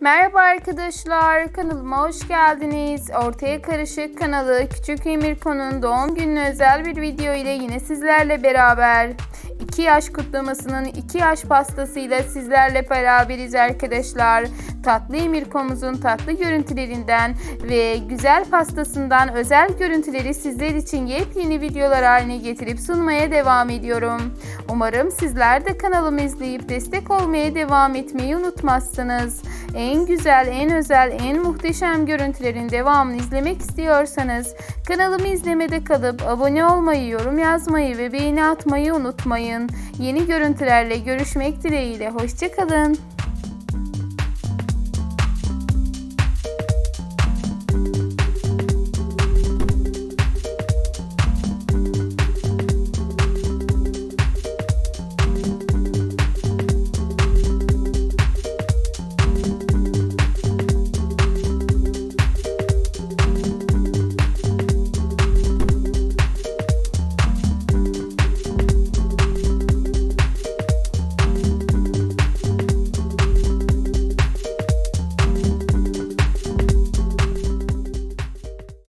Merhaba arkadaşlar, kanalıma hoş geldiniz. Ortaya Karışık kanalı Küçük Emirko'nun doğum gününe özel bir video ile yine sizlerle beraber. 2 yaş kutlamasının 2 yaş pastasıyla sizlerle beraberiz arkadaşlar. Tatlı Emirko'muzun tatlı görüntülerinden ve güzel pastasından özel görüntüleri sizler için yepyeni videolar haline getirip sunmaya devam ediyorum. Umarım sizler de kanalımı izleyip destek olmaya devam etmeyi unutmazsınız. En güzel, en özel, en muhteşem görüntülerin devamını izlemek istiyorsanız kanalımı izlemede kalıp abone olmayı, yorum yazmayı ve beğeni atmayı unutmayın. Yeni görüntülerle görüşmek dileğiyle. Hoşçakalın.